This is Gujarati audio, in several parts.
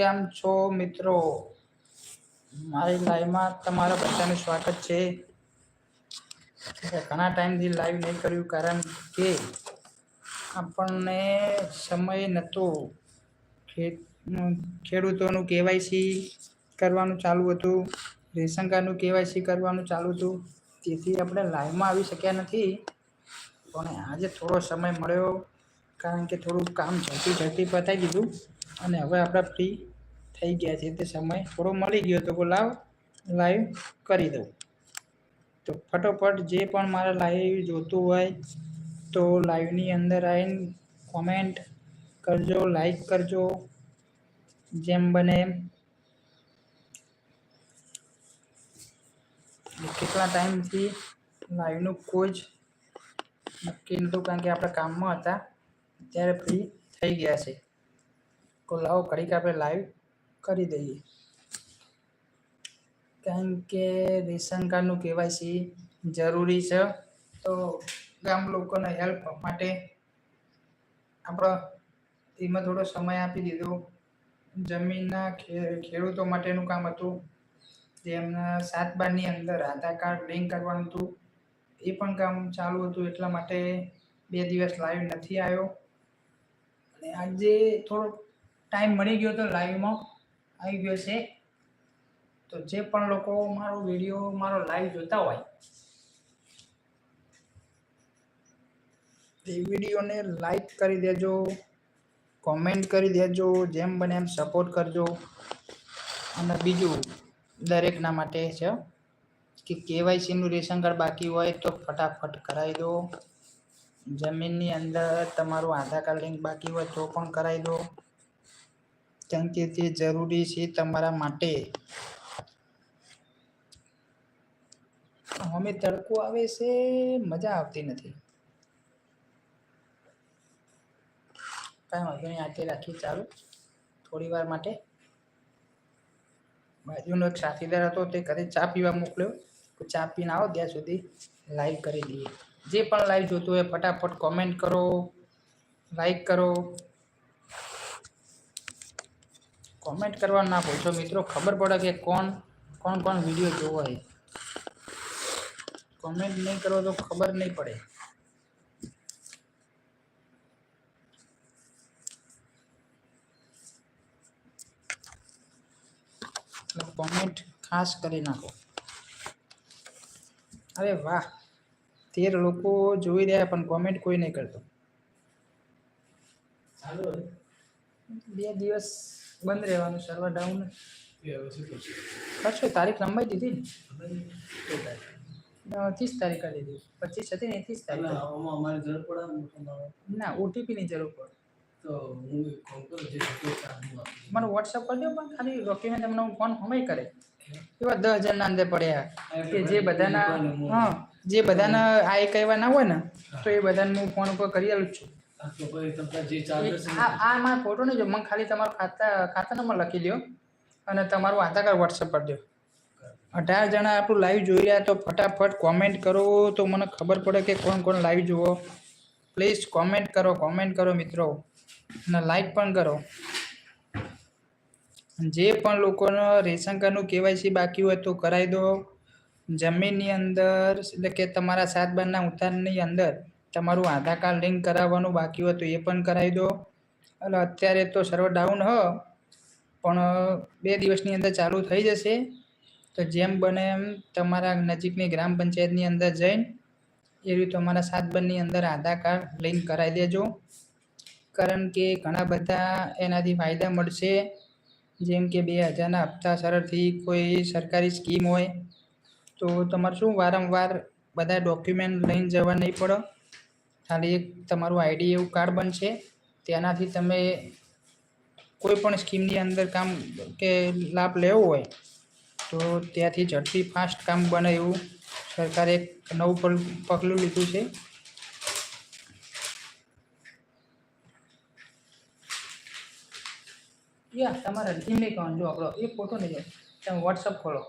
કેમ છો મિત્રો? મારી લાઈવમાં તમારા બધાનું સ્વાગત છે. ઘણા ટાઈમથી લાઈવ નહીં કર્યું કારણ કે આપણને સમય નહોતો. ખેડૂતોનું કેવાયસી કરવાનું ચાલુ હતું. રેશન કાર્ડનું કેવાયસી કરવાનું ચાલુ હતું. તેથી આપણે લાઈવમાં આવી શક્યા નથી. પણ આજે થોડો સમય મળ્યો કારણ કે થોડું કામ ઝડપી ઝડપી પતાવી દીધું અને હવે આપણે ફ્રી થઈ ગયા છે તે સમય. થોડો મળી ગયો તો લાવ લાઈવ કરી દઉં. તો ફટોફટ જે પણ મારે લાઈવ જોતું હોય તો લાઈવની અંદર આવીને કોમેન્ટ કરજો લાઈક કરજો. જેમ બને એમ. કેટલા ટાઈમથી લાઈવનું કોઈ જ નક્કી નહોતું કારણ કે આપણે કામમાં હતા. અત્યારે ફ્રી થઈ ગયા છે. તો લાવો, ઘડીક આપણે લાઈવ કરી દઈએ. કારણ કે રેશન કાર્ડનું કેવાયસી જરૂરી છે, તો ગામ લોકોને હેલ્પ માટે આપણો એમાં થોડો સમય આપી દીધો. જમીનના ખેડૂતો માટેનું કામ હતું. જેમના સાત બારની અંદર આધાર કાર્ડ લિંક કરવાનું હતું. એ પણ કામ ચાલુ હતું, એટલા માટે બે દિવસ લાઈવ નથી આવ્યો. અને આજે થોડો ટાઈમ મળી ગયો તો લાઈવમાં આવી ગયો છે. તો જે પણ લોકો મારો વીડિયો મારો લાઈવ જોતા હોય, એ વિડીયોને લાઈક કરી દેજો કોમેન્ટ કરી દેજો, જેમ બને એમ સપોર્ટ કરજો. અને બીજું, દરેકના માટે છે, કે કેવાયસીનું રેશન કાર્ડ બાકી હોય તો ફટાફટ કરાવી દો. જમીનની અંદર તમારું આધાર કાર્ડ લિંક બાકી હોય તો પણ કરાવી દો. કેમ કે તે જરૂરી છે તમારા માટે. અમે તડકો આવે છે, મજા આવતી નથી. કાંઈ વાંધો નહીં આજે રાખી ચાલુ. થોડી વાર માટે. બાજુનો એક સાથીદાર હતો, તે ઘરે ચા પીવા મોકલ્યો. ચા પીને આવો, ત્યાં સુધી લાઈવ કરી દઈએ. જે પણ લાઈવ જોતું હોય, ફટાફટ કોમેન્ટ કરો લાઈક કરો. કોમેન્ટ કરવા ના પૂછો મિત્રો ખબર પડે કે કોણ કોણ કોણ વીડિયો જોવો હોય કોમેન્ટ નહીં કરો તો ખબર નહીં પડે. કોમેન્ટ ખાસ કરી નાખો. અરે વાહ તેર લોકો જોઈ રહ્યા પણ કોમેન્ટ કોઈ નહીં કરતો. બે દિવસ બંધ રહેવાનું સર્વર ડાઉન કરશો? તારીખ લંબાઈ દીધી ને. ત્રીસ તારીખ કરી દીધી. પચીસ હતી ને ત્રીસ તારીખ. ના ઓટીપીની જરૂર પડે. હું મને વોટ્સઅપ કરી દો પણ ખાલી ડોક્યુમેન્ટ એમનો ફોન હમય કરે. એવા દસ હજારના અંદર પડ્યા. કે જે બધાના હા જે બધાના આ એક એવા ના હોય ને તો એ બધાને હું ફોન ઉપર કરી જ છું. તો પછી તમને જે ચાલુ છે આ આ મારો ફોટો નહીં જો મને ખાલી તમારો ખાતા ખાતા નંબર લખી દો અને તમારું આધાર કાર્ડ વોટ્સઅપ પર દો અઢાર જણા આપણું લાઈવ જોઈ રહ્યા તો ફટાફટ કોમેન્ટ કરો તો મને ખબર પડે કે કોણ કોણ લાઈવ જુઓ. પ્લીઝ કોમેન્ટ કરો કોમેન્ટ કરો મિત્રો. અને લાઈક પણ કરો. જે પણ લોકોનો રેશન કાર્ડનું કેવાયસી બાકી હોય તો કરાવી દો. જમીનની અંદર એટલે કે તમારા સાત બારના ઉતારની અંદર. તમારું આધાર કાર્ડ લિંક કરાવવાનું બાકી હોય તો એ પણ કરાવી દો. એટલે અત્યારે તો સર્વર ડાઉન હ, પણ બે દિવસની અંદર ચાલુ થઈ જશે. તો જેમ બને એમ તમારા નજીકની ગ્રામ પંચાયતની અંદર જઈને, એ રીતે તમારા સાત બારની અંદર આધાર કાર્ડ લિંક કરાવી દેજો. કારણ કે ઘણા બધા એનાથી ફાયદા મળશે. જેમ કે બે હજારના હપ્તા સરળથી કોઈ સરકારી સ્કીમ હોય, તો તમારે શું વારંવાર બધા ડોક્યુમેન્ટ લઈને જવા નહીં પડે. ખાલી એક તમારું આઈડી એવું કાર્ડ બનશે, તેનાથી તમે કોઈ પણ સ્કીમની અંદર કામ કે લાભ લેવો હોય, તો ત્યાંથી ઝડપી ફાસ્ટ કામ બને એવું સરકારે એક નવું પગલું લીધું છે. યા, તમારા ટીમ એકાઉન્ટ જો આપણો એ ફોટો નહીં જાય તમે વોટ્સઅપ ખોલો.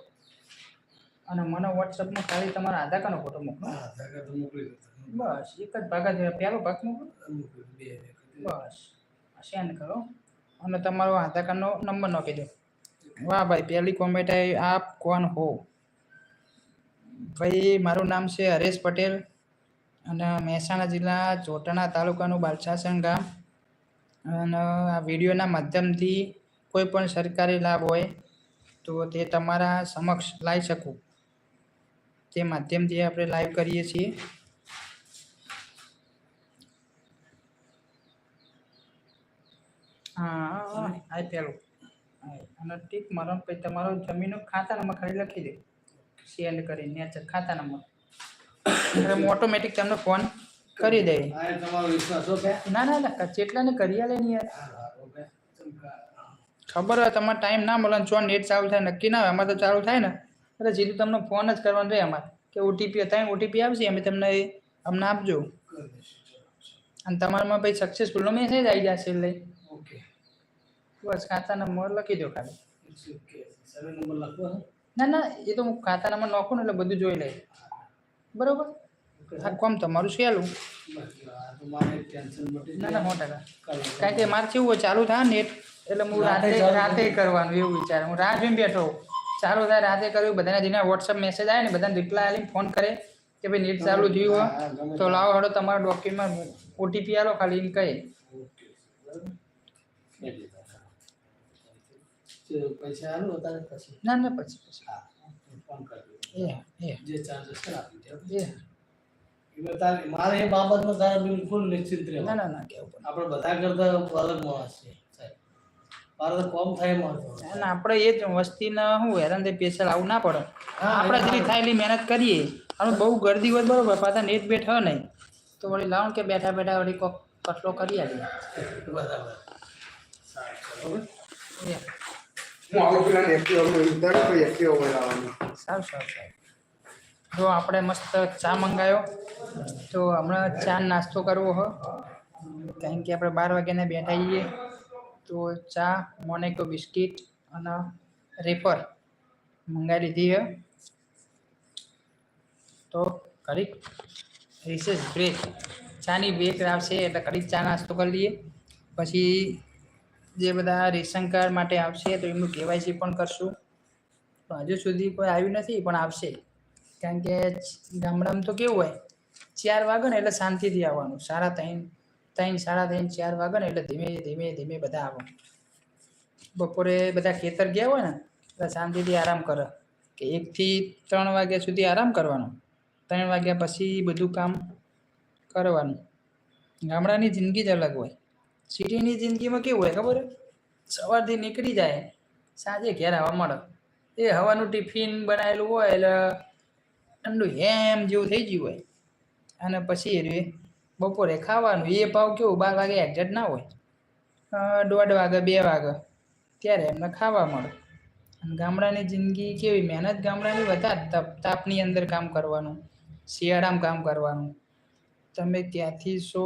અને મને વોટ્સઅપમાં ખાલી તમારા આધાર કાર્ડનો ફોટો મોકલો. આધાર કાર્ડ મોકલી દો. બસ, એક જ ભાગ જ પહેલો ભાગ દો. બસ સેન્ડ કરો. અને તમારો આધાર કાર્ડનો નંબર નાખી દો. વાહ ભાઈ, પહેલી કોમેન્ટ આવી આપ કોણ હો? ભાઈ, મારું નામ છે હરેશ પટેલ અને મહેસાણા જિલ્લા ચોટાણા તાલુકાનું બાલસાસણ ગામ. અને આ વિડીયોના માધ્યમથી કોઈ પણ સરકારી લાભ હોય તો તે તમારા સમક્ષ લાવી શકું. તે માધ્યમથી આપણે લાઈવ કરીએ છીએ. હા આ પેલું. અને ટીક મારો પછી તમારો જમીનનો ખાતા નંબર ખાલી લખી દે. સેન્ડ કરીને નેચર ખાતા નંબર. એટલે હું ઓટોમેટિક તમને ફોન કરી દે ના ના ના જેટલાને કરી આલે ને યાર. ખબર હોય તમારે ટાઈમ ના મળે છો જો નેટ ચાલુ થાય નક્કી ના હોય અમારે તો ચાલુ થાય ને. એટલે સીધું તમને ફોન જ કરવાનો રહે અમારે. કે ઓટીપી હતા ઓટીપી આવશે અમે તમને અમને આપજો. અને તમારામાં પછી સક્સેસફુલનો મેસેજ આવી જશે એટલે. બસ ખાતા નંબર લખી દો ખાલી. નંબર લખવો ના ના એ તો હું ખાતા નંબર નાખું ને એટલે બધું જોઈ લે બરોબર? હા કોમ તમારું સહેલું ના ના સો ટકા કારણ કે મારે કેવું હોય ચાલુ થાય નેટ. એટલે હું રાતે રાતે કરવાનું એવું વિચાર. હું રાહ જોઈને બેઠો ચાલુ થાય રાતે કર્યું બધાને જેના વોટ્સઅપ મેસેજ આવે ને બધાને રિપ્લાય આવીને ફોન કરે કે ભાઈ નેટ ચાલુ થયું હોય તો લાવો હડો તમારા ડોક્યુમેન્ટ ઓટીપી આલો ખાલી કહે ઓકે. બરાબર? કરી દીધા. જે પૈસા આલું તારે પછી. ના ના પછી પછી. હા ફોન એ એ. જે ચાર્જસ છે આપી દે એ. એટલે મારે એ બાબતમાં તારે બિલકુલ નિશ્ચિત ના ના ના કેવું પડે આપણે બધા કરતા અલગ માણસ છે સાહેબ. મારે તો કોમ થાય જ. આપણે એ જ વસ્તીના શું હેરાન થઈ પેશલ આવું ના પડે. હા, આપણે જેટલી થાય એટલી મહેનત કરીએ અને બહુ ગરદી હોય બરોબર પાછા નેટ બેઠ હોય નહીં. તો વળી લાવ કે બેઠા બેઠા વળી કોક કટલો કરી આવીએ. બરાબર. સારું હું આવું પેલા એક્ટિવ દરેક કોઈ એક્ટિવ બોલાવવાનું સારું સારું સારું. જો આપણે મસ્ત ચા મંગાવ્યો તો હમણાં ચા નાસ્તો કરવો હો. કારણ કે આપણે બાર વાગ્યાને બેઠા છીએ, તો ચા મોનેકો બિસ્કિટ અને રેફર મંગાવી લીધી છે. તો ઘડીક રિસેસ બ્રેક ચાની બ્રેક આવશે એટલે ઘડીક ચા નાસ્તો કરી લઈએ. પછી જે બધા રેશન કાર્ડ માટે આવશે, તો એમનું કેવાયસી પણ કરશું. પણ હજુ સુધી કોઈ આવ્યું નથી, પણ આવશે. કારણ કે ગામડામાં તો કેવું હોય, ચાર વાગે ને એટલે શાંતિથી આવવાનું. સારા ત્રણ ત્રણ, સાડા ત્રણ, ચાર વાગે ને એટલે ધીમે ધીમે ધીમે બધા આવો. બપોરે બધા ખેતર ગયા હોય ને એટલે શાંતિથી આરામ કરે. કે એકથી ત્રણ વાગ્યા સુધી આરામ કરવાનો. ત્રણ વાગ્યા પછી બધું કામ કરવાનું. ગામડાની જિંદગી જ અલગ હોય. સિટીની જિંદગીમાં કેવું હોય ખબર? સવારથી નીકળી જાય, સાંજે ઘેર આવવા મળે. એ હવાનું ટિફિન બનાવેલું હોય એટલે ઠંડુ હેમ જેવું થઈ ગયું હોય. અને પછી એ બપોરે ખાવાનું. એ ભાવ કેવું, બાર વાગે એક્ઝેક્ટ ના હોય. દોઢ વાગે, બે વાગે ત્યારે એમને ખાવા મળે. અને ગામડાની જિંદગી કેવી? મહેનત ગામડાની વધારે. તપ, તાપની અંદર કામ કરવાનું, શિયાળામાં કામ કરવાનું. તમે ક્યાંથી છો?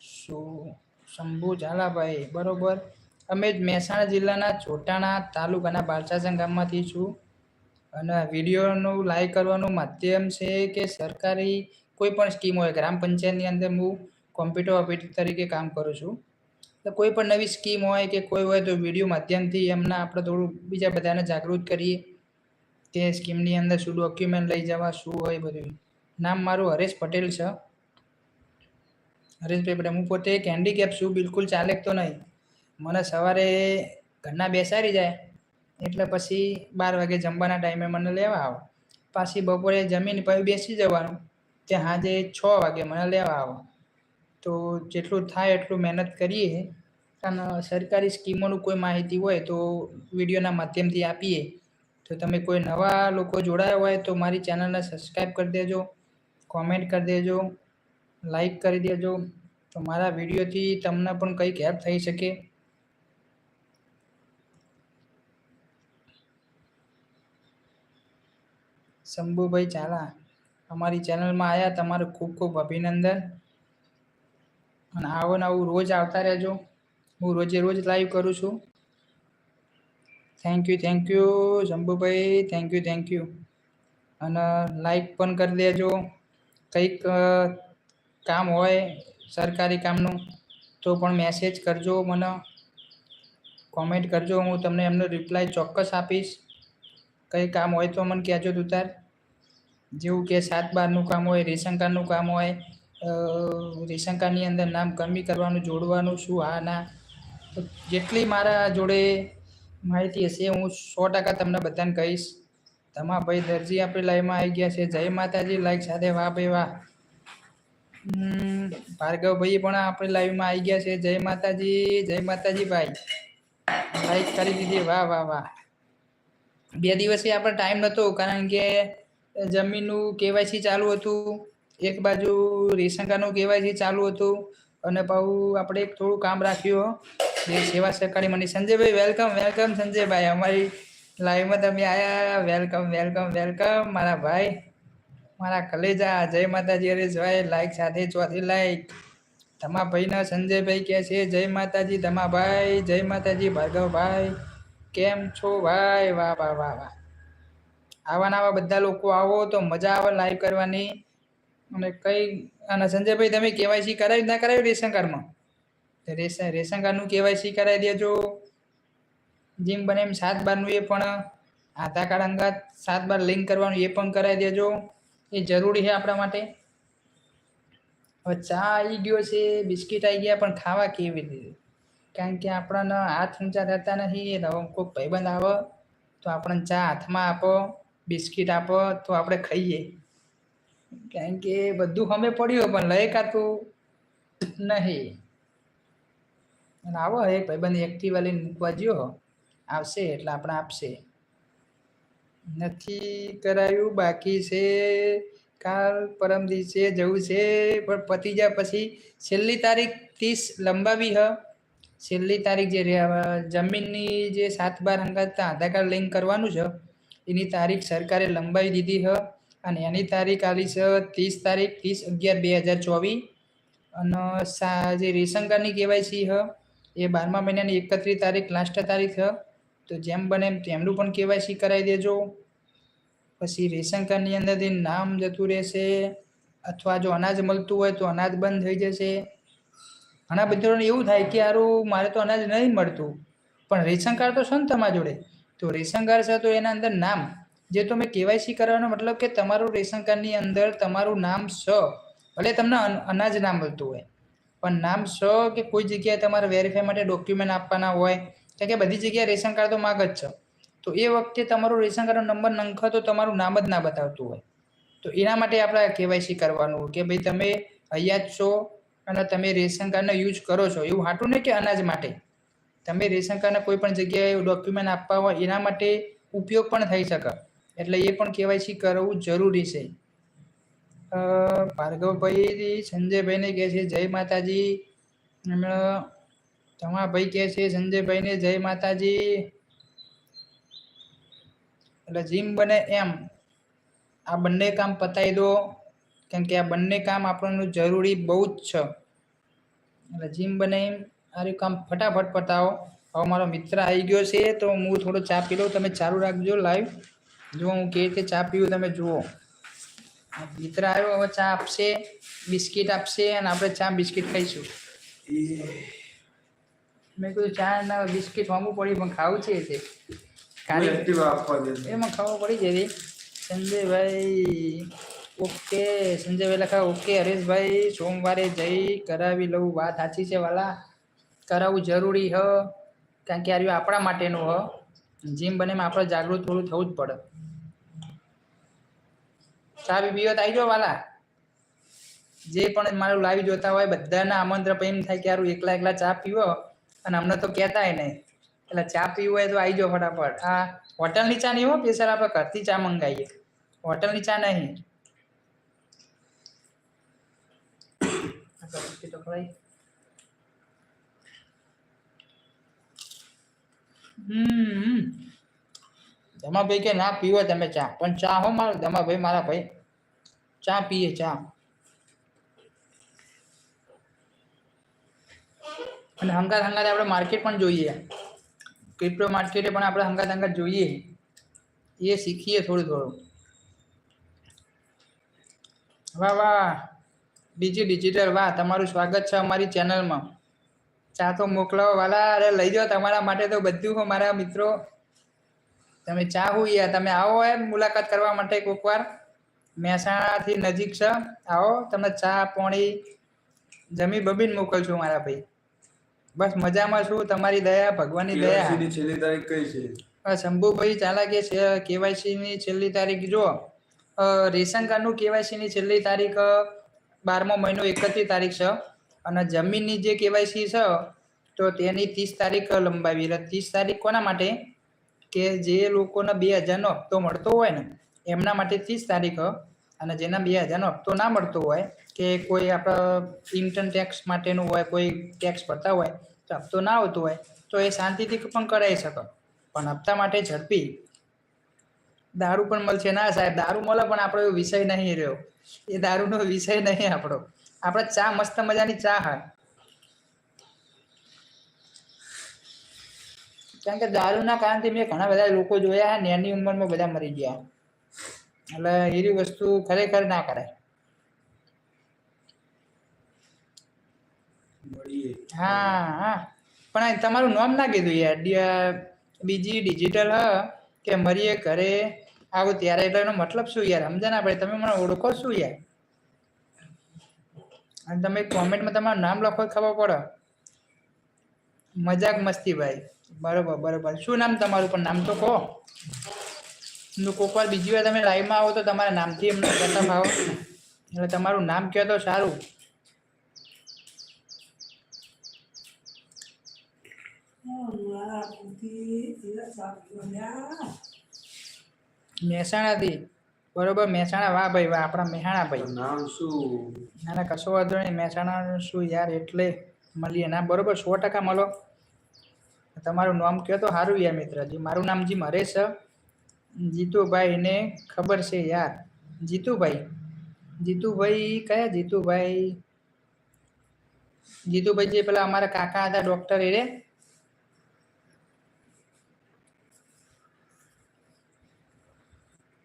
શું? શંભુ ઝાલાભાઈ, બરોબર. અમે જ મહેસાણા જિલ્લાના ચોટાણા તાલુકાના બાલસાસણ ગામમાંથી છું. અને વિડીયોનું લાઈક કરવાનું માધ્યમ છે કે સરકારી કોઈ પણ સ્કીમ હોય, ગ્રામ પંચાયતની અંદર હું કોમ્પ્યુટર ઓપરેટર તરીકે કામ કરું છું. તો કોઈ પણ નવી સ્કીમ હોય કે કોઈ હોય તો વીડિયો માધ્યમથી એમના આપણે થોડું બીજા બધાને જાગૃત કરીએ તે સ્કીમની અંદર શું ડોક્યુમેન્ટ લઈ જવા, શું હોય બધું. નામ મારું હરેશ પટેલ છે. હરેશભાઈ પટેલ હું પોતે એક હેન્ડીકેપ છું, બિલકુલ ચાલે તો નહીં. મને સવારે ઘરના બેસાડી જાય, એટલે પછી બાર વાગે જમવાના ટાઈમે મને લેવા આવો. પાછી બપોરે જમીન પછી બેસી જવાનું, ત્યાં સાંજે છ વાગે મને લેવા આવો. તો જેટલું થાય એટલું મહેનત કરીએ. અને સરકારી સ્કીમોનું કોઈ માહિતી હોય તો વિડીયોના માધ્યમથી આપીએ. તો તમે કોઈ નવા લોકો જોડાયા હોય તો મારી ચેનલને સબસ્ક્રાઈબ કરી દેજો કોમેન્ટ કરી દેજો. લાઈક કરી દેજો. તો મારા વિડીયોથી તમને પણ કંઈક હેલ્પ થઈ શકે. શંભુભાઈ ચાલા અમારી ચેનલમાં આવ્યા તમારું ખૂબ ખૂબ અભિનંદન. અને આવો ને આવું રોજ આવતા રહેજો. હું રોજે રોજ લાઈવ કરું છું. Thank you thank you Shambhubhai. Thank you thank you અને લાઈક પણ કરી દેજો. કંઈક કામ હોય, સરકારી કામનું, તો પણ મેસેજ કરજો મને. કોમેન્ટ કરજો, હું તમને એમનો રિપ્લાય ચોક્કસ આપીશ. કંઈ કામ હોય તો મને કહેજો તું તાર. જેવું કે સાત બારનું કામ હોય, રેશન કાર્ડનું કામ હોય રેશન કાર્ડની અંદર નામ કમી કરવાનું, જોડવાનું, શું હા, ના. જેટલી મારા જોડે માહિતી હશે, હું સો ટકા તમને બધાને કહીશ. તમારા ભાઈ દરજી આપણી લાઈવમાં આવી ગયા છે. જય માતાજી. લાઈક સાથે વાહ ભાઈ વાહ. ભાર્ગવભાઈ પણ આપણી લાઈવમાં આવી ગયા છે. જય માતાજી જય માતાજી ભાઈ. લાઈક કરી દીધી. વાહ વાહ વાહ. બે દિવસથી આપણે ટાઈમ નહોતો કારણ કે જમીનનું કેવાયસી ચાલુ હતું. એક બાજુ રેશન કાર્ડનું કેવાયસી ચાલુ હતું. અને પાછું આપણે એક થોડું કામ રાખ્યું જે સેવા સહકારી મંડળી. Sanjaybhai welcome welcome Sanjaybhai. અમારી લાઈવમાં તમે આવ્યા વેલકમ વેલકમ વેલકમ મારા ભાઈ. મારા કલેજા, જય માતાજી હરેશભાઈ લાઈક સાથે ચોથી લાઈક તમા ભાઈના સંજયભાઈ કહે છે, જય માતાજી તમા ભાઈ, જય માતાજી, ભાર્ગવભાઈ, કેમ છો ભાઈ? વાહ વાહ વાહ વાહ. આવા નવા બધા લોકો આવો તો મજા આવે લાઈવ કરવાની. અને કઈ, અને સંજયભાઈ, તમે કેવાયસી કરાવી ના કરાવી રેશન કાર્ડમાં રેશન રેશન કાર્ડનું કેવાયસી કરાવી દેજો. જેમ બને એમ સાત બારનું એ પણ, આધાર કાર્ડ અંગાત સાત બાર લિંક કરવાનું એ પણ કરાવી દેજો. એ જરૂરી છે આપણા માટે? હવે ચા આવી ગયો છે, બિસ્કિટ આવી ગયા, પણ ખાવા કેવી રીતે? કારણ કે આપણને હાથ ઊંચા રહેતા નથી હવે કોઈક ભાઈબંધ આવે, તો આપણને ચા હાથમાં આપો, બિસ્કિટ આપો, તો આપણે ખાઈએ. કારણ કે બધું અમે પડ્યું, પણ લઈ કાતું નહીં. અને આવો, એક ભાઈબંધ એક્ટિવા મૂકવા જ્યો, આવશે, એટલે આપણે આપશે. નથી કરાયું, બાકી છે, કાલ પરમ દિવસે જવું છે, પણ પતી જાય પછી છેલ્લી તારીખ ત્રીસ લંબાવી હ. છેલ્લી તારીખ જે જમીનની જે સાત બાર અંગત આધાર કાર્ડ લિંક કરવાનું છે, એની તારીખ સરકારે લંબાવી દીધી હ. અને એની તારીખ આવી છે ત્રીસ તારીખ, ત્રીસ અગિયાર બે હજાર ચોવીસ. અને જે રેશન કાર્ડની કેવાયસી હ, એ બારમા મહિનાની એકત્રીસ તારીખ, લાસ્ટ તારીખ હ. તો જેમ બને એમ તેમનું પણ કેવાયસી કરાવી દેજો. પછી રેશન કાર્ડની અંદરથી નામ જતું રહેશે અથવા જો અનાજ મળતું હોય તો અનાજ બંધ થઈ જશે. ઘણા બધાને એવું થાય કે યારું મારે તો અનાજ નહીં મળતું. પણ રેશન કાર્ડ તો છે ને તમારા જોડે? તો રેશન કાર્ડ છે તો એના અંદર નામ. જે તો મેં કેવાયસી કરવાનો મતલબ કે તમારું રેશન કાર્ડની અંદર તમારું નામ છે ભલે તમને અનાજ ના મળતું હોય. પણ નામ સ કે કોઈ જગ્યાએ તમારે વેરીફાઈ માટે ડોક્યુમેન્ટ આપવાના હોય કારણ કે બધી જગ્યાએ રેશન કાર્ડ તો માગ જ છે. તો એ વખતે તમારું રેશન કાર્ડનો નંબર નંખો તો તમારું નામ જ ના બતાવતું હોય. તો એના માટે આપણે કેવાયસી કરવાનું કે ભાઈ તમે અહીંયા જ છો અને તમે રેશન કાર્ડનો યુઝ કરો છો. એવું હાટું નહીં કે અનાજ માટે. તમે રેશન કાર્ડના કોઈ પણ જગ્યાએ ડોક્યુમેન્ટ આપવા હોય એના માટે ઉપયોગ પણ થઈ શકે. એટલે એ પણ કેવાયસી કરવું જરૂરી છે. ભાર્ગવભાઈ, સંજયભાઈને કહે છે, જય માતાજી. અને તમારા ભાઈ કહે છે, સંજયભાઈને જય માતાજી. એટલે જીમ બને એમ આ બંને કામ પતાવી દો. કેમ કે આ બંને કામ આપણને જરૂરી બહુ જ છે. એટલે જીમ બને એમ આ કામ ફટાફટ પતાવો. હવે મારો મિત્ર આવી ગયો છે, તો હું થોડો ચા પી લઉં. તમે ચાલુ રાખજો લાઈવ જો હું કેવી રીતે ચા પીવું, તમે જુઓ. મિત્ર આવ્યો, હવે ચા આપશે, બિસ્કિટ આપશે, અને આપણે ચા, બિસ્કિટ ખાઈશું. મેં કીધું ચા ના બિસ્કિટ વામવું પડી પણ ખાવું છે તે. એમાં ખબર પડી જતી સંજયભાઈ ઓકે. સંજયભાઈ લખા ઓકે. હરેશભાઈ સોમવારે જઈ કરાવી લઉં. વાત સાચી છે વાલા. કરાવવું જરૂરી હ. કારણ કે આ રહ્યું આપણા માટેનું હ. જીમ બને આપણે જાગૃત થોડું થવું જ પડે. ચા બી પીવો આવી જાઓ વાલા. જે પણ મારું લાઈવ જોતા હોય બધાના આમંત્રણ પણ એમ થાય કે યાર એકલા એકલા ચા પીવો. અને અમને તો કહેતાય નહીં. એટલે ચા પીવું હોય તો આવી જાઓ ફટાફટ. આ હોટલની ચા નહીં હો સ્પેશિયલ આપણે ઘરથી ચા મંગાવીએ. હોટલની ચા નહીં. હમ. દમાભાઈ કે ના પીવો તમે ચા. પણ ચા હો મારો દમાભાઈ મારા ભાઈ. ચા પીએ ચા. અને હંગાત હંગાત આપણે માર્કેટ પણ જોઈએ. ક્રિપ્ટો માર્કેટે પણ આપણે હંગાત હંગાત જોઈએ. એ શીખીએ થોડું થોડું. વાહ વાહ. બીજી ડિજિટલ વાહ, તમારું સ્વાગત છે અમારી ચેનલમાં ચા તો મોકલાવો વાલા. અરે લઈ જાઓ તમારા માટે તો બધું હો, મારા મિત્રો. તમે ચા હું તમે આવો એમ મુલાકાત કરવા માટે કોઈક વાર. મહેસાણાથી નજીક છે. આવો, તમને ચા, પોણી, જમી બબીન મોકલશું મારા ભાઈ. બસ મજામાં છું તમારી દયા ભગવાનની દયા. ની છેલ્લી તારીખ કઈ છે? શંભુભાઈ ચાલાકે છે કેવાયસી ની છેલ્લી તારીખ જો. રેશન રેશન કાર્ડનું કેવાયસી ની છેલ્લી તારીખ બારમો મહિનો એકત્રીસ તારીખ છે. અને જમીનની જે કેવાયસી છે તો તેની ત્રીસ તારીખ લંબાવી. એટલે ત્રીસ તારીખ કોના માટે? કે જે લોકોને બે હજારનો હપ્તો મળતો હોય ને એમના માટે ત્રીસ તારીખ અને જેના બે હજારનો હપ્તો ના મળતો હોય કે કોઈ આપણા ઇન્કમ ટેક્સ માટેનું હોય, કોઈ ટેક્સ ભરતા હોય, તો હપ્તો ના આવતો હોય, તો એ શાંતિથી પણ કરાવી શકો. પણ હપ્તા માટે ઝડપી દારૂ પણ મળશે. ના સાહેબ, દારૂ મળે પણ આપણો એવો વિષય નહીં રહ્યો. એ દારૂનો વિષય નહીં આપણો. આપણે ચા, મસ્ત મજાની ચા હા કારણ કે દારૂના કારણથી મેં ઘણા બધા લોકો જોયા, નાની ઉંમરમાં બધા મરી ગયા. એટલે એવી વસ્તુ ખરેખર ના કરાય. હા હા. પણ તમારું નામ ના કીધું યાર. બીજી ડિજિટલ હ કે મરીએ ઘરે આવું ત્યારે. એટલે એનો મતલબ શું યાર? સમજે ના પડે. તમે મને ઓળખો શું યાર? અને તમે કોમેન્ટમાં તમારું નામ લખો ખબર પડે. મજાક મસ્તી ભાઈ. બરોબર બરોબર. શું નામ તમારું? પણ નામ તો કહો. કોઈક વાર બીજી વાર તમે લાઈવમાં આવો તો તમારા નામથી એમને કહેતા ભાવો એટલે તમારું નામ કહો તો સારું. મહેસાણાથી. બરોબર મહેસાણા. વાહ ભાઈ વાહ આપણા મહેસાણા ભાઈ નામ શું? ના ના કશો વાંધો નહીં. મહેસાણા શું યાર એટલે મળીએ. ના બરોબર સો ટકા મળો. તમારું નામ કહો તો સારું યાર મિત્રજી. મારું નામ જી મરેશ છે. જીતુભાઈ ને ખબર છે યાર. જીતુભાઈ. જીતુભાઈ કયા જીતુભાઈ? જીતુભાઈ જે પેલા અમારા કાકા હતા ડોક્ટર એ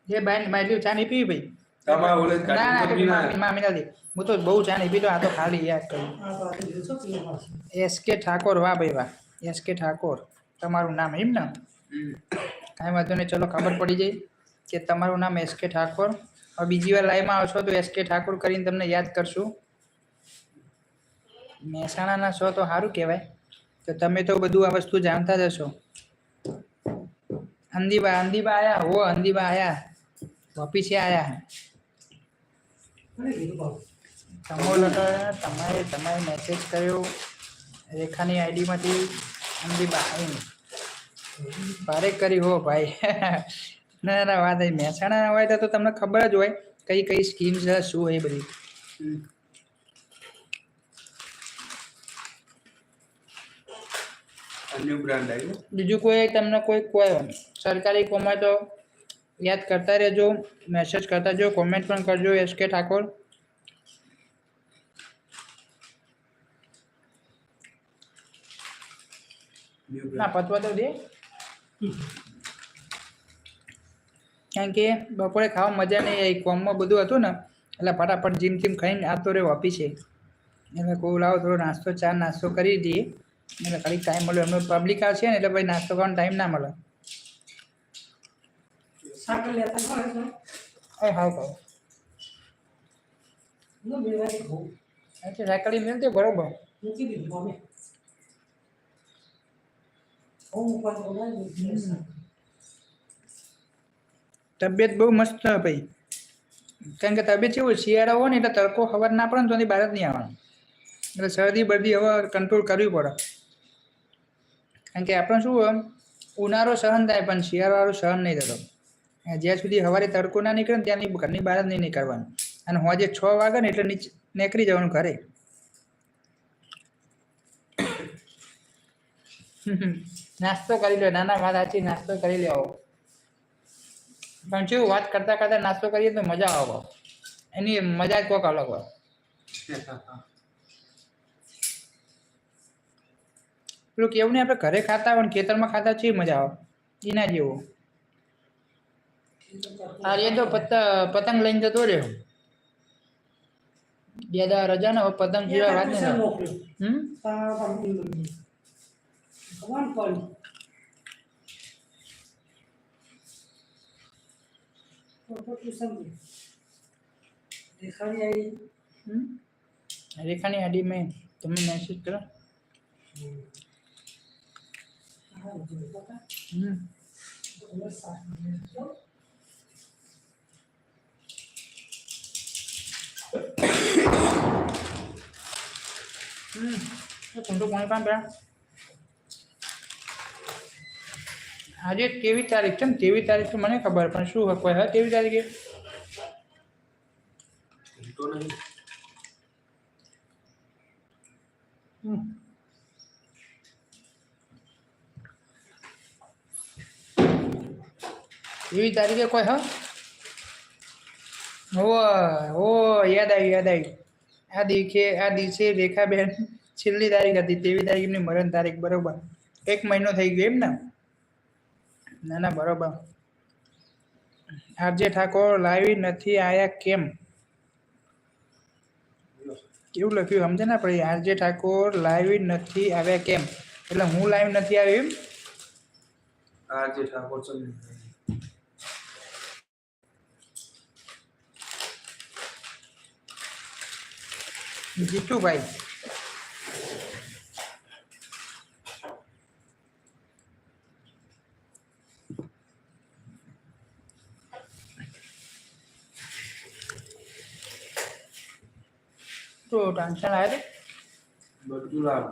જે બાય બાય ચા નહીં પીવી ભાઈ? હું તો બહુ ચા નહીં પીતો આ તો ખાલી યાદ કર્યું એસ કે ઠાકોર વાહ ભાઈ વાહ એસ કે ઠાકોર તમારું નામ એમ ને. કાંઈ વાંધો નહીં, ચલો ખબર પડી જાય કે તમારું નામ એસ કે ઠાકોર. હવે બીજી વાર લાઈવમાં આવશો તો એસ કે ઠાકોર કરીને તમને યાદ કરશું. મહેસાણાના છો તો સારું કહેવાય. તો તમે તો બધું આ વસ્તુ જાણતા જ હશો. હંદીબા હંદીબા આયા? હો હંદીબા આયા. ઓફિસે આયા. તમો તમારે તમારે મેસેજ કર્યો. રેખાની આઈડીમાંથી હંદીબા આવીને. ભારે કરી હો ભાઈ. ના ના વાત એ મહેસાણા હોય તો તમને ખબર જ હોય કઈ કઈ સ્કીમ છે શું એ બધી. આવી બીજું કોઈ તમને કોઈ કોઈ સરકારી કોમાં તો યાદ કરતા રહેજો મેસેજ કરતા જો કોમેન્ટ પણ કરજો એસ કે ઠાકોર. ના પતવા તો દે. કારણ કે બપોરે ખાવા મજા નહીં આવી. કોમમાં બધું હતું ને એટલે ફટાફટ જીમ જીમ ખાઈને આવતો રહ્યો ઓફિસે. એટલે કહું લાવો થોડો નાસ્તો ચા નાસ્તો કરી દઈએ. એટલે ખાલી ટાઈમ મળ્યો. એમનો પબ્લિક આવશે ને એટલે ભાઈ નાસ્તો કરવાનો ટાઈમ ના મળે. હા એટલે સાયકલી મિલતી બરોબર. તબિયત બહુ મસ્ત ભાઈ. કારણ કે તબિયત કેવું શિયાળા હોય ને એટલે તડકો ખબર ના પડે ને તો બહાર જ નહીં આવવાનું. એટલે શરદી, બરદી હવે કંટ્રોલ કરવી પડે. કારણ કે આપણે શું ઉનાળો સહન થાય પણ શિયાળો સહન નહીં થતો. જ્યાં સુધી સવારે તડકો ના નીકળે ને ત્યાંની ઘરની બહાર જ નહીં નીકળવાનું. અને હોજે છ વાગે ને એટલે નીચે, નીકળી જવાનું ઘરે. નાસ્તો કરી લો નાના વાત સાચી નાસ્તો કરી લેવો પણ શું વાત કરતા કરતા નાસ્તો કરીએ તો મજા આવે. એની મજા જ કોઈક અલગ હોય. પેલું કેવું ને આપણે ઘરે ખાતા હોય ખેતરમાં ખાતા છીએ, મજા આવે. એના જેવું. એ તો પત, પતંગ લઈને જતો રહ્યો. બે દા રજા ને પતંગ જેવા વાત નહીં હમ? કોણ દેખાડી આવી હમ રેખાની આડી મેં તમે મેસેજ કરો હમ હમ ઠંડુ પાણી પાન પેલા આજે તેવી તારીખ છે ને તેવી તારીખ તો મને ખબર પણ શું કોઈ હા તેવી તારીખે? એવી તારીખે કોઈ હા? ઓ ઓ યાદ આવ્યું યાદ આવ્યું આ દિવસે આ દિવસે રેખાબેન છેલ્લી તારીખ હતી તેવી તારીખ એમની મરણ તારીખ બરોબર. એક મહિનો થઈ ગયો એમ ને? ના ના બરોબર. આરજે ઠાકોર લાવી નથી આયા કેમ? એવું લખ્યું સમજે ને આપણે? આરજે ઠાકોર લાઈવ નથી આવ્યા કેમ? એટલે હું લાઈવ નથી આવી આરજે ઠાકોર જીતુભાઈ. તો ટેન્શન આવે બધું લાવ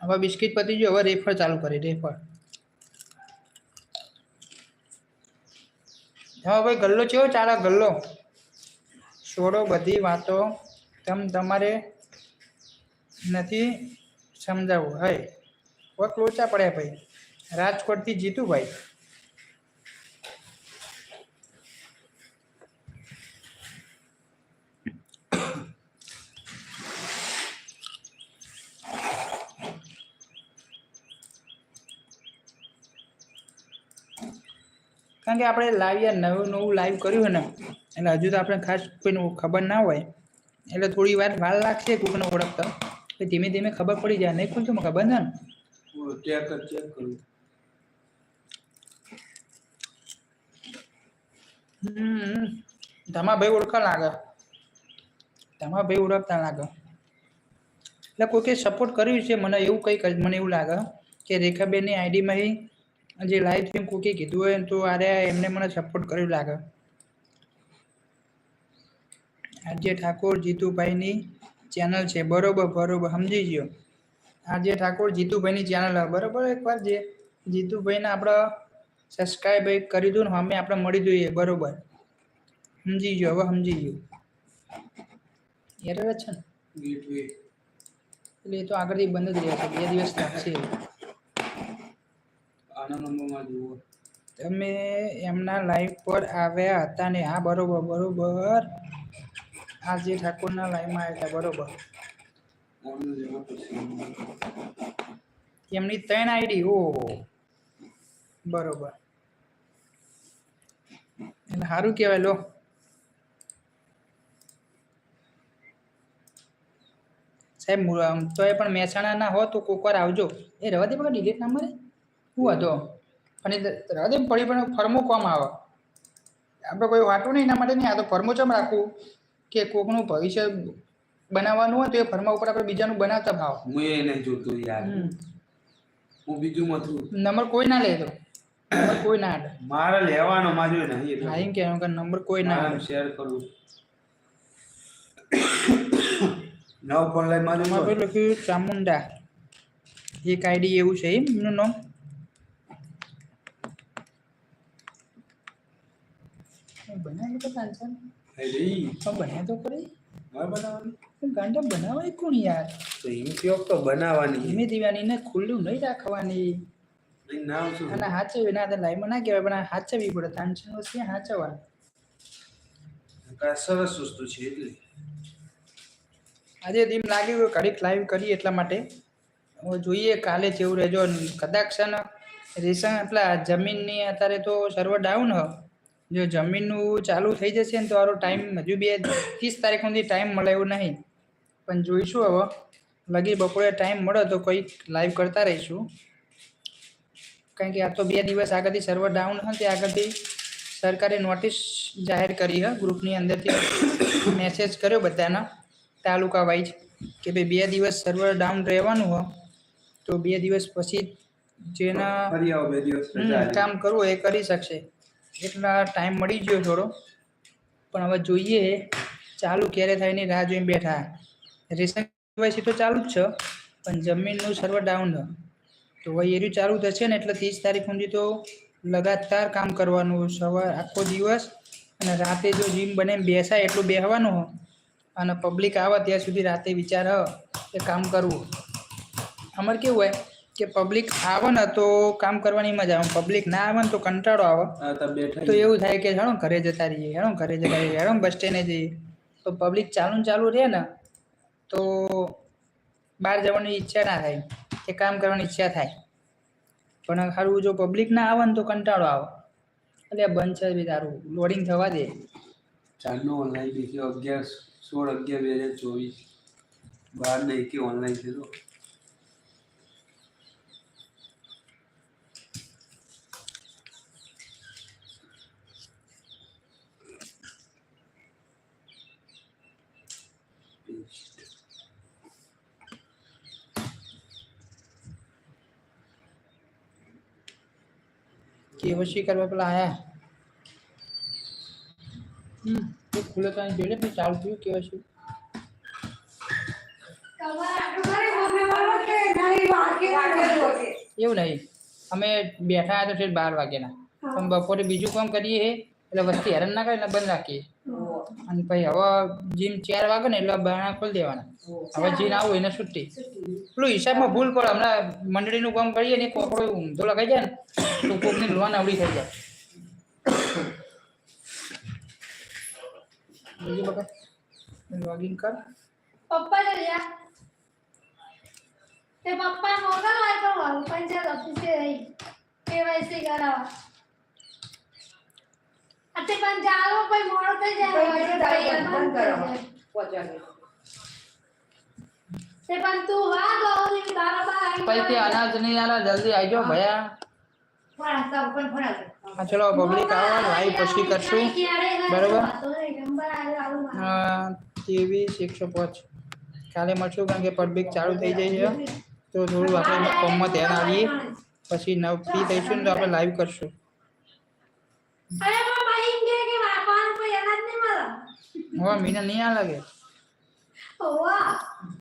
હવે બિસ્કિટ પતી ગયું હવે રેફર ચાલુ કરી રેફર. હા ભાઈ ગલ્લો કેવો ચાલે ગલ્લો? છોડો બધી વાતો તમ તમારે નથી સમજાવવું હે? વક લોચા પડ્યા ભાઈ. રાજકોટથી જીતું કે આપણે લાઈવ યાર નવું નવું લાઈવ કર્યું ને એટલે હજુ તો આપણે ખાસ કોઈને ખબર ના હોય એટલે થોડી વાર વાર લાગશે કોકને ઓળખતા. કે ધીમે ધીમે ખબર પડી જાય નહીં ખુલતું મને ખબર છે ને? ચેક કરું. હમ તમારા ભાઈ ઓળખા લાગે. તમારા ભાઈ ઓળખતા લાગે. એટલે કોઈકે સપોર્ટ કર્યું છે મને એવું કંઈક મને એવું લાગે કે રેખાબેનની આઈડીમાં જે લાઈવ સ્ટ્રીમ કોકે કીધું હોય તો આરે એમને મને સપોર્ટ કર્યું લાગે. આજે ઠાકોર જીતુભાઈની ચેનલ છે બરોબર બરોબર સમજી ગયો. આજે ઠાકોર જીતુભાઈની ચેનલ બરોબર એકવાર જે જીતુભાઈને આપણે સબસ્ક્રાઈબ કરી દઉં ને અમે આપણે મળી જોઈએ બરોબર. સમજી ગયો હવે સમજી ગયો. એરર જ છે ને? એટલે એ તો આગળથી બંધ જ રહેશે બે દિવસ લાગશે નંબરમાં જુઓ. તમે એમના લાઈવ પર આવ્યા હતા ને હા બરોબર બરોબર. આજે ઠાકોરના લાઈવમાં આવ્યા હતા બરોબર. એમની ત્રણ આઈડી ઓ બરોબર. એટલે સારું કહેવાય લો. સાહેબ આમ તો એ પણ મહેસાણા ના હો તો કોક વાર આવજો. એ રવા દે બકા ડિલીટ ના મરે શું હતો. અને રવા પડી પણ ફરમો કોમ આવે. આપણે કોઈ વાટું નહીં એના માટે નહીં. આ તો ફરમો ચમ રાખવું? કે કોકનું ભવિષ્ય બનાવવાનું હોય તો એ ફરમા ઉપર આપણે બીજાનું બનાવતા ભાવ. હું એ નહીં જોતો યાર. હું બીજું મથું. નંબર કોઈ ના લેતો નંબર કોઈ ના મારે લેવાનો માજો નહીં હા એમ કે નંબર કોઈ ના શેર કરું નવ ફોન લઈ માજો પેલું લખ્યું ચામુંડા. એક આઈડી એવું છે એમનું નામ. બનાવી તો કાંચન રી. પણ બનાવ્યા તો કરી મારે બનાવવાની. ગાંડા બનાવાય કોણ યાર? તો કયો તો બનાવવાની. ધીમે ધીમે ને ખુલ્લું નહીં રાખવાની. અને હાચવી ના લાઈમાં ના કહેવાય પણ આ હાચવવી પડે. તાંચન વસ્તુ હાચવવાનું. કાંઈ સરસ વસ્તુ છે એટલે. આજે દીમ લાગી કે ઘડીક લાઈવ કરીએ એટલા માટે. હવે જોઈએ કાલે જેવું રહેજો. કદાચ રેશન એટલા જમીનની અત્યારે તો સર્વર ડાઉન હ. જો જમીનનું ચાલુ થઈ જશે ને તો આરો ટાઈમ હજુ બે ત્રીસ તારીખ સુધી ટાઈમ મળે એવું નહીં. પણ જોઈશું હવે. લગી બપોરે ટાઈમ મળે તો કંઈક લાઈવ કરતા રહીશું. કારણ કે આ તો બે દિવસ આગળથી સર્વર ડાઉન હતી આગળથી સરકારે નોટિસ જાહેર કરી હ ગ્રુપની અંદરથી. મેસેજ કર્યો બધાના તાલુકા વાઇઝ કે ભાઈ બે દિવસ સર્વર ડાઉન રહેવાનું હો. તો બે દિવસ પછી જેના બે દિવસ હમ, કામ કરવું એ કરી શકશે. એટલા ટાઈમ મળી ગયો થોડો. પણ હવે જોઈએ ચાલુ ક્યારે થાય એની રાહ જોઈને બેઠા. રેશન કેવાયસી તો ચાલુ જ છે, પણ જમીનનું સર્વર ડાઉન છે. તો હવે એર્યું ચાલુ થશે ને એટલે ત્રીસ તારીખ સુધી તો લગાતાર કામ કરવાનું, સવાર આખો દિવસ અને રાતે જો જીમ બને બેસાય એટલું બેસવાનું હો. અને પબ્લિક આવે ત્યાં સુધી રાતે વિચાર હ કે કામ કરવું. અમારે કેવું હોય? કે પબ્લિક આવે ને તો કામ કરવાની મજા આવે. પબ્લિક ના આવે ને તો કંટાળો આવે. તો એવું થાય કે હેડો ઘરે જતા રહીએ હેડો ઘરે જતા રહીએ હેડો બસ સ્ટેન્ડે જઈએ. તો પબ્લિક ચાલુ ને ચાલુ રહે ને તો બહાર જવાની ઈચ્છા ના થાય કે કામ કરવાની ઈચ્છા થાય. પણ સારું જો પબ્લિક ના આવે ને તો કંટાળો આવે. એટલે બંધ છે બી તારું. લોડિંગ થવા દે. ચારનો ઓનલાઈન બીજો અગિયાર સોળ અગિયાર બે હજાર ચોવીસ. બાર ને એકે ઓનલાઈન છે તો કેવસી કરવા પેલા આયા? હમ. તો ખુલે તો અહીં જોડે પણ ચાલુ થયું કેવસી એવું નહીં. અમે બેઠા હતા તો છે બાર વાગ્યાના. પણ બપોરે બીજું કામ કરીએ એટલે વસ્તી હેરાન ના કરે એટલે બંધ રાખીએ. અને પછી હવે જીમ ચાર વાગે ને એટલે બારણા ખોલી દેવાના. હવે જીમ આવું એને છુટ્ટી પેલું હિસાબમાં ભૂલ પડે. હમણાં મંડળીનું કામ કરીએ ને કોકડો ઊંધો લગાઈ જાય ને, તો કોકની લોન આવડી થઈ જાય. બીજું બકા? લોગિન કર. પપ્પા જલ્યા તે પપ્પા મોગલ હોય પર વાલ પંજાબ ઓફિસે રહી. કેવાયસી કરાવવા. અતે પણ ચાલો કોઈ મોડો થઈ જાય બંધ કરો. પહોંચાડો તે પણ તું વા ગૌરી બરાબર આવી પછી તે અનાજ નહીં આલા જલ્દી આવી જાઓ ભયા. હા ચલો પબ્લિક આવો લાઈવ પછી કરશું. બરોબર? ત્રેવીસ એકસો પાંચ કાલે મળશું કારણ કે પબ્લિક ચાલુ થઈ જાય છે. તો થોડું આપણે ફોર્મમાં ધ્યાન આવીએ પછી નવ ફ્રી થઈશું ને તો આપણે લાઈવ કરશું અરે બાબા એમ કે કે મળે મીના નહીં આ લાગે